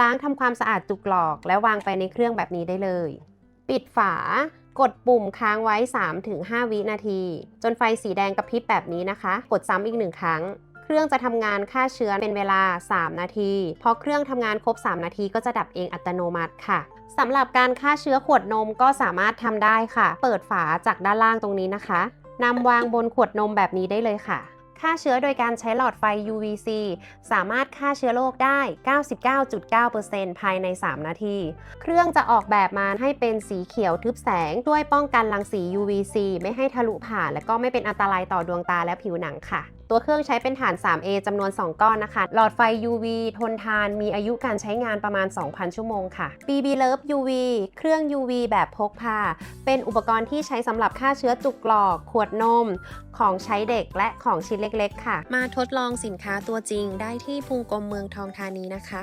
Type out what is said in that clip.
ล้างทำความสะอาดจุกหลอกแล้ววางไปในเครื่องแบบนี้ได้เลย ปิดฝากดปุ่มค้างไว้ 3-5 วินาที จนไฟสีแดงกระพริบแบบนี้นะคะ กดซ้ำอีกหนึ่งครั้ง เครื่องจะทำงานฆ่าเชื้อเป็นเวลา 3 นาที พอเครื่องทำงานครบ 3 นาทีก็จะดับเองอัตโนมัติค่ะสำหรับการฆ่าเชื้อขวดนมก็สามารถทำได้ค่ะ เปิดฝาจากด้านล่างตรงนี้นะคะนำวางบนขวดนมแบบนี้ได้เลยค่ะ ฆ่าเชื้อโดยการใช้หลอดไฟ UVC สามารถฆ่าเชื้อโรคได้ 99.9%ภายใน 3 นาที เครื่องจะออกแบบมาให้เป็นสีเขียวทึบแสงช่วยป้องกันรังสี UVC ไม่ให้ทะลุผ่าน และก็ไม่เป็นอันตรายต่อดวงตาและผิวหนังค่ะตัวเครื่องใช้เป็นฐาน 3A จำนวน 2 ก้อนนะคะ หลอดไฟ UV ทนทาน มีอายุการใช้งานประมาณ 2,000 ชั่วโมงค่ะ BB Love UV เครื่อง UV แบบพกพา เป็นอุปกรณ์ที่ใช้สำหรับฆ่าเชื้อจุกหลอก ขวดนม ของใช้เด็กและของชิ้นเล็กๆ ค่ะ มาทดลองสินค้าตัวจริงได้ที่ภูงกลมเมืองทองธานีนะคะ